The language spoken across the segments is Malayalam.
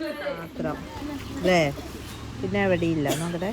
മാത്രം. അല്ലേ പിന്നെ എവിടെയില്ല? നമ്മുടെ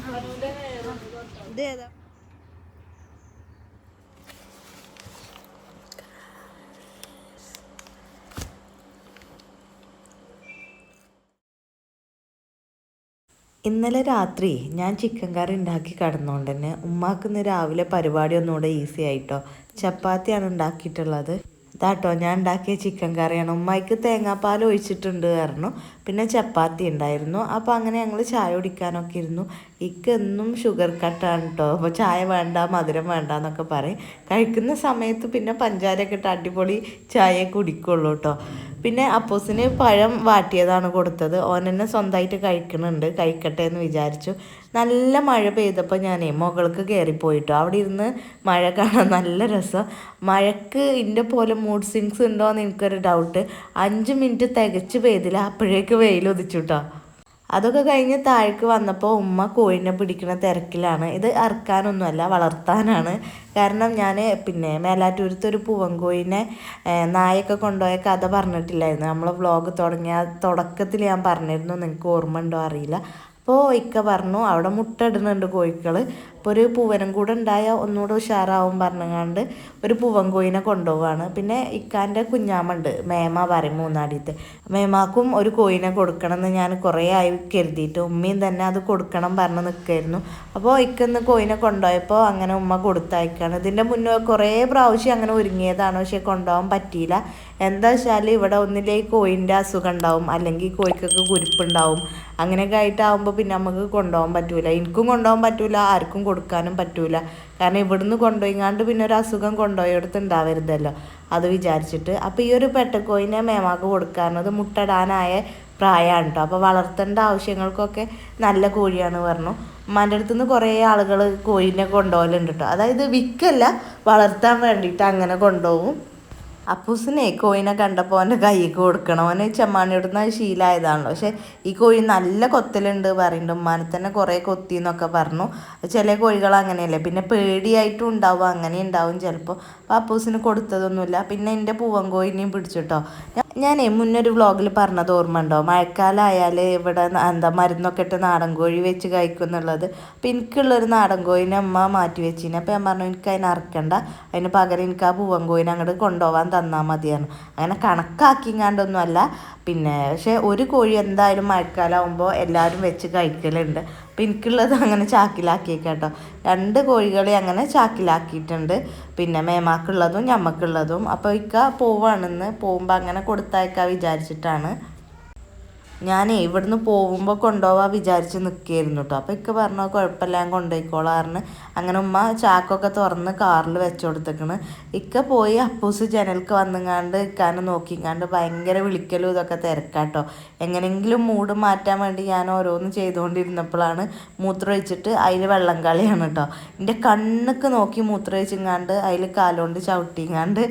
ഇന്നലെ രാത്രി ഞാൻ ചിക്കൻ കറി ഉണ്ടാക്കി കിടന്നുകൊണ്ട് തന്നെ ഉമ്മാക്ക് ഇന്ന് രാവിലെ പരിപാടി ഒന്നുകൂടെ ഈസി ആയിട്ടോ. ചപ്പാത്തിയാണ് ഉണ്ടാക്കിയിട്ടുള്ളത്. ഇതാട്ടോ ഞാൻ ഉണ്ടാക്കിയ ചിക്കൻ കറിയാണ്. ഉമ്മായിക്ക് തേങ്ങാപ്പാൽ ഒഴിച്ചിട്ടുണ്ട് പറഞ്ഞു. പിന്നെ ചപ്പാത്തി ഉണ്ടായിരുന്നു. അപ്പോൾ അങ്ങനെ ഞങ്ങൾ ചായ കുടിക്കാനൊക്കെ ഇരുന്നു. ഇക്ക് എന്നും ഷുഗർ കട്ടാണ് കേട്ടോ അപ്പോൾ ചായ വേണ്ട മധുരം വേണ്ട എന്നൊക്കെ പറയും. കഴിക്കുന്ന സമയത്ത് പിന്നെ പഞ്ചാരൊക്കെ ഇട്ട് അടിപൊളി ചായ കുടിക്കുള്ളൂ കേട്ടോ പിന്നെ അപ്പൂസിന് പഴം വാട്ടിയതാണ് കൊടുത്തത്. ഓൻ തന്നെ സ്വന്തമായിട്ട് കഴിക്കണുണ്ട്. കഴിക്കട്ടെ എന്ന് വിചാരിച്ചു. നല്ല മഴ പെയ്തപ്പോൾ ഞാൻ മുകൾക്ക് കയറിപ്പോയിട്ടോ അവിടെ ഇരുന്ന് മഴ കാണാൻ നല്ല രസം. മഴക്ക് ഇന്റെ പോലെ മൂഡ് സ്വിങ്സ് ഉണ്ടോ എന്ന് എനിക്കൊരു ഡൗട്ട് അഞ്ച് മിനിറ്റ് തികച്ച് പെയ്തില്ല. അപ്പോഴേക്ക് വെയിൽ കേട്ടോ അതൊക്കെ കഴിഞ്ഞ് താഴേക്ക് വന്നപ്പോൾ ഉമ്മ കോഴിനെ പിടിക്കുന്ന തിരക്കിലാണ്. ഇത് അറുക്കാനൊന്നുമല്ല വളർത്താനാണ്. കാരണം ഞാൻ പിന്നെ മേലാറ്റൂരത്ത് ഒരു പൂവൻ കോഴിനെ നായൊക്കെ കൊണ്ടുപോയ കഥ പറഞ്ഞിട്ടില്ലായിരുന്നു. നമ്മൾ വ്ളോഗ് തുടങ്ങിയ തുടക്കത്തിൽ ഞാൻ പറഞ്ഞിരുന്നു. നിങ്ങൾക്ക് ഓർമ്മ ഉണ്ടോ അറിയില്ല. അപ്പോൾ ഇക്ക പറഞ്ഞു അവിടെ മുട്ട ഇടുന്നുണ്ട് കോഴികൾ അപ്പോൾ ഒരു പൂവനും കൂടെ ഉണ്ടായാൽ ഒന്നുകൂടെ ഉഷാറാവും പറഞ്ഞങ്ങാണ്ട് ഒരു പൂവൻകോയിനെ കൊണ്ടുപോവാണ്. പിന്നെ ഇക്കാന്റെ കുഞ്ഞാമുണ്ട് മേമ പറയും മൂന്നാടിയത്തെ. മേമാക്കും ഒരു കോയിനെ കൊടുക്കണം എന്ന് ഞാൻ കുറേ ആയി കരുതിയിട്ട് ഉമ്മയും തന്നെ അത് കൊടുക്കണം പറഞ്ഞ് നിൽക്കായിരുന്നു. അപ്പോൾ ഇക്കന്ന് കോയിനെ കൊണ്ടുപോയപ്പോൾ അങ്ങനെ ഉമ്മ കൊടുത്തയക്കാണ്. ഇതിന്റെ മുന്നേ കുറേ പ്രാവശ്യം അങ്ങനെ ഒരുങ്ങിയതാണ് പക്ഷേ കൊണ്ടുപോകാൻ പറ്റിയില്ല. എന്താ വെച്ചാൽ ഇവിടെ ഒന്നിലേ കോയിന്റെ അസുഖം ഉണ്ടാവും അല്ലെങ്കിൽ കോഴിക്കൊക്കെ കുരുപ്പുണ്ടാവും. അങ്ങനെയൊക്കെ ആയിട്ടാവുമ്പോൾ പിന്നെ നമുക്ക് കൊണ്ടുപോകാൻ പറ്റൂല. എനിക്കും കൊണ്ടുപോകാൻ പറ്റൂല ആർക്കും കൊടുക്കാനും പറ്റൂല. കാരണം ഇവിടുന്ന് കൊണ്ടുപോയിങ്ങാണ്ട് പിന്നെ ഒരു അസുഖം കൊണ്ടുപോയടുത്ത് ഉണ്ടാവരുതല്ലോ അത് വിചാരിച്ചിട്ട്. അപ്പോൾ ഈ ഒരു പെട്ടക്കോയിനെ മേമാക്ക് കൊടുക്കാനത് മുട്ടടാനായ പ്രായമാണ് കേട്ടോ അപ്പോൾ വളർത്തേണ്ട ആവശ്യങ്ങൾക്കൊക്കെ നല്ല കോഴിയാണ് പറഞ്ഞു. ഉമ്മാന്റെ അടുത്ത് നിന്ന് കുറേ ആളുകൾ കോഴിനെ കൊണ്ടുപോകലുണ്ട് കേട്ടോ അതായത് വിൽക്കല്ല വളർത്താൻ വേണ്ടിയിട്ട് അങ്ങനെ കൊണ്ടുപോകും. അപ്പൂസിനെ കോഴിനെ കണ്ടപ്പോൾ അവന്റെ കൈക്ക് കൊടുക്കണം അവന് ചെമ്മാണിയോടുന്ന ശീലമായതാണല്ലോ പക്ഷേ ഈ കോഴി നല്ല കൊത്തലുണ്ട് പറയുന്നുണ്ട് ഉമ്മാനെ തന്നെ കുറേ കൊത്തി എന്നൊക്കെ പറഞ്ഞു. ചില കോഴികൾ അങ്ങനെയല്ലേ? പിന്നെ പേടിയായിട്ടും ഉണ്ടാവും. അങ്ങനെ ഉണ്ടാവും ചിലപ്പോൾ. അപ്പോൾ അപ്പൂസിന് കൊടുത്തതൊന്നുമില്ല. പിന്നെ എന്റെ പൂവൻ കോഴിനെയും പിടിച്ചിട്ടോ ഞാനേ മുന്നൊരു വ്ളോഗിൽ പറഞ്ഞത് ഓർമ്മ ഉണ്ടോ മഴക്കാലമായാൽ ഇവിടെ എന്താ മരുന്നൊക്കെ ഇട്ട് നാടൻ കോഴി വെച്ച് കഴിക്കും എന്നുള്ളത്. അപ്പോൾ എനിക്കുള്ളൊരു നാടൻ കോഴിനെ അമ്മ മാറ്റി വെച്ചിന്. അപ്പോൾ ഞാൻ പറഞ്ഞു എനിക്ക് അതിനെ അറക്കണ്ട. അതിന് പകരം എനിക്ക് ആ പൂവൻ കോഴിനെ അങ്ങോട്ട് കൊണ്ടുപോകാൻ തന്നാൽ മതിയാണ് അങ്ങനെ കണക്കാക്കിങ്ങാണ്ടൊന്നുമല്ല. പിന്നെ പക്ഷേ ഒരു കോഴി എന്തായാലും മഴക്കാലമാകുമ്പോൾ എല്ലാവരും വെച്ച് കഴിക്കലുണ്ട്. അപ്പോൾ എനിക്കുള്ളത് അങ്ങനെ ചാക്കിലാക്കിയേക്കാട്ടോ. രണ്ട് കോഴികളെ അങ്ങനെ ചാക്കിലാക്കിയിട്ടുണ്ട്. പിന്നെ മേമാക്കുള്ളതും ഞമ്മക്കുള്ളതും. അപ്പോൾ ഇക്ക പോവാണെന്ന് പോകുമ്പോൾ അങ്ങനെ കൊടുത്തയക്കാൻ വിചാരിച്ചിട്ടാണ്. ഞാനേ ഇവിടുന്ന് പോകുമ്പോൾ കൊണ്ടുപോകാൻ വിചാരിച്ച് നിൽക്കുകയായിരുന്നു കേട്ടോ അപ്പോൾ ഇക്ക പറഞ്ഞു കുഴപ്പമില്ല ഞാൻ കൊണ്ടുപോയിക്കോളാറിന് അങ്ങനെ ഉമ്മ ചാക്കൊക്കെ തുറന്ന് കാറിൽ വെച്ച് കൊടുത്തേക്കണ്. ഇക്ക പോയി അപ്പൂസ് ജനൽക്ക് വന്നുങ്ങാണ്ട് ഇക്കാനെ നോക്കിങ്ങാണ്ട് ഭയങ്കര വിളിക്കലും ഇതൊക്കെ തിരക്കാട്ടോ എങ്ങനെങ്കിലും മൂഡ് മാറ്റാൻ വേണ്ടി ഞാൻ ഓരോന്ന് ചെയ്തുകൊണ്ടിരുന്നപ്പോഴാണ് മൂത്രം ഒഴിച്ചിട്ട് അതിൽ വെള്ളം കളിയാണ് കേട്ടോ എന്റെ കണ്ണുക്ക് നോക്കി മൂത്രം ഒഴിച്ചിങ്ങാണ്ട് അതിൽ കാലുകൊണ്ട് ചവിട്ടിങ്ങാണ്ട്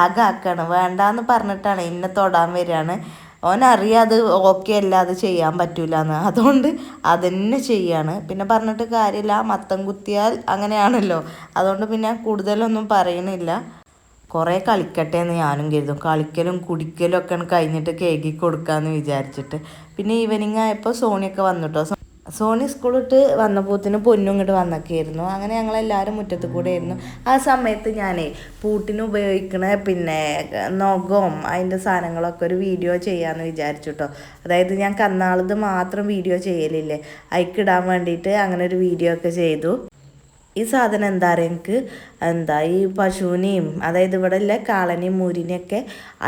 ആകെ ആക്കാണ്. വേണ്ടാന്ന് പറഞ്ഞിട്ടാണ് എന്നെ തൊടാൻ വരികയാണ് ഓനറിയാതെ ഓക്കെ അല്ല അത് ചെയ്യാൻ പറ്റൂല എന്ന് അതുകൊണ്ട് അതന്നെ ചെയ്യാണ്. പിന്നെ പറഞ്ഞിട്ട് കാര്യമില്ല മത്തം കുത്തിയാൽ അങ്ങനെയാണല്ലോ. അതുകൊണ്ട് പിന്നെ കൂടുതലൊന്നും പറയണില്ല. കുറേ കളിക്കട്ടെ എന്ന് ഞാനും കരുതും. കളിക്കലും കുടിക്കലും ഒക്കെ കഴിഞ്ഞിട്ട് കേക്കി കൊടുക്കാമെന്ന് വിചാരിച്ചിട്ട്. പിന്നെ ഈവനിങ് ആയപ്പോൾ സോണിയൊക്കെ വന്നിട്ടോ സോണി സ്കൂളിട്ട് വന്നപ്പോത്തിന് പൊന്നും ഇങ്ങോട്ട് വന്നൊക്കെയായിരുന്നു. അങ്ങനെ ഞങ്ങളെല്ലാവരും മുറ്റത്ത് കൂടെ ആയിരുന്നു ആ സമയത്ത് ഞാനേ പൂട്ടിന് ഉപയോഗിക്കണ പിന്നെ നഖവും അതിന്റെ സാധനങ്ങളൊക്കെ ഒരു വീഡിയോ ചെയ്യാമെന്ന് വിചാരിച്ചു കേട്ടോ അതായത് ഞാൻ കന്നാളത് മാത്രം വീഡിയോ ചെയ്യലില്ലേ? അയക്കിടാൻ വേണ്ടിയിട്ട് അങ്ങനെ ഒരു വീഡിയോ ഒക്കെ ചെയ്തു. ഈ സാധനം എന്താ പറയുക എനിക്ക്? എന്താ ഈ പശുവിനെയും അതായത് ഇവിടെ ഉള്ള കാളനെയും മൂരിനെയൊക്കെ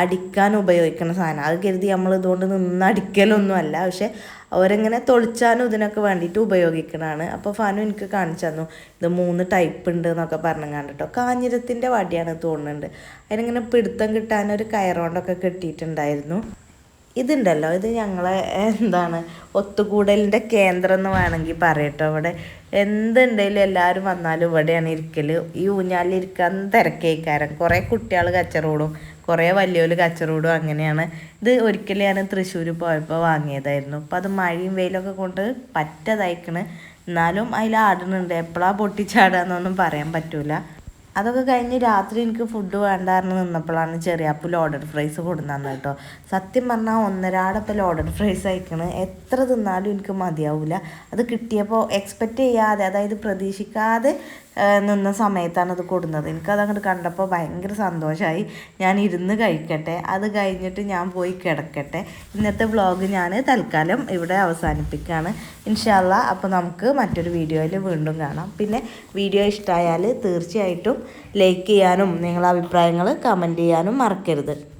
അടിക്കാൻ ഉപയോഗിക്കുന്ന സാധനം. അത് കരുതി നമ്മൾ ഇതുകൊണ്ട് നിന്ന് അടിക്കലൊന്നും അല്ല. പക്ഷെ അവരെങ്ങനെ തൊളിച്ചാനും ഇതിനൊക്കെ വേണ്ടിയിട്ട് ഉപയോഗിക്കണതാണ്. അപ്പോൾ ഫാനു എനിക്ക് കാണിച്ചു തന്നു. ഇത് മൂന്ന് ടൈപ്പ് ഉണ്ട് എന്നൊക്കെ പറഞ്ഞു കണ്ടിട്ടോ കാഞ്ഞിരത്തിന്റെ വടിയാണ് തോന്നുന്നുണ്ട്. അതിനിങ്ങനെ പിടുത്തം കിട്ടാൻ ഒരു കയറുകൊണ്ടൊക്കെ കെട്ടിയിട്ടുണ്ടായിരുന്നു. ഇതുണ്ടല്ലോ ഇത് ഞങ്ങളെ എന്താണ് ഒത്തുകൂടലിന്റെ കേന്ദ്രം എന്ന് വേണമെങ്കിൽ പറയട്ടോ. ഇവിടെ എന്തുണ്ടെങ്കിലും എല്ലാവരും വന്നാലും ഇവിടെയാണ് ഇരിക്കൽ ഈ ഊഞ്ഞാലിരിക്കാൻ തിരക്കേക്കാരൻ തിരക്കേക്കാരം. കുറേ കുട്ടികൾ കച്ചറോടും കുറേ വലിയൊരു കച്ചറോടും അങ്ങനെയാണ്. ഇത് ഒരിക്കലും ഞാൻ തൃശ്ശൂർ പോയപ്പോൾ വാങ്ങിയതായിരുന്നു. അപ്പോൾ അത് മഴയും വെയിലൊക്കെ കൊണ്ട് പറ്റതായിക്കണ്. എന്നാലും അതിൽ ആടുന്നുണ്ട്. എപ്പോഴാണ് പൊട്ടിച്ചാടുക എന്നൊന്നും പറയാൻ പറ്റൂല. അതൊക്കെ കഴിഞ്ഞ് രാത്രി എനിക്ക് ഫുഡ് വേണ്ടായിരുന്നു നിന്നപ്പോഴാണ് ചെറിയാപ്പ് ലോഡഡ് ഫ്രൈസ് കൊടുന്നത് കേട്ടോ. സത്യം പറഞ്ഞാൽ ഒന്നരാടപ്പം ലോഡഡ് ഫ്രൈസ് അയക്കണ് എത്ര തിന്നാലും എനിക്ക് മതിയാവില്ല അത് കിട്ടിയപ്പോൾ എക്സ്പെക്റ്റ് ചെയ്യാതെ അതായത് പ്രതീക്ഷിക്കാതെ നിന്ന സമയത്താണ് അത് കൊടുന്നത്. എനിക്കത് അങ്ങോട്ട് കണ്ടപ്പോൾ ഭയങ്കര സന്തോഷമായി ഞാൻ ഇരുന്ന് കഴിക്കട്ടെ. അത് കഴിഞ്ഞിട്ട് ഞാൻ പോയി കിടക്കട്ടെ. ഇന്നത്തെ വ്ളോഗ് ഞാൻ തൽക്കാലം ഇവിടെ അവസാനിപ്പിക്കുകയാണ് ഇൻഷാല്ല അപ്പോൾ നമുക്ക് മറ്റൊരു വീഡിയോയിൽ വീണ്ടും കാണാം. പിന്നെ വീഡിയോ ഇഷ്ടമായാൽ തീർച്ചയായിട്ടും ലൈക്ക് ചെയ്യാനും നിങ്ങളുടെ അഭിപ്രായങ്ങൾ കമന്റ് ചെയ്യാനും മറക്കരുത്.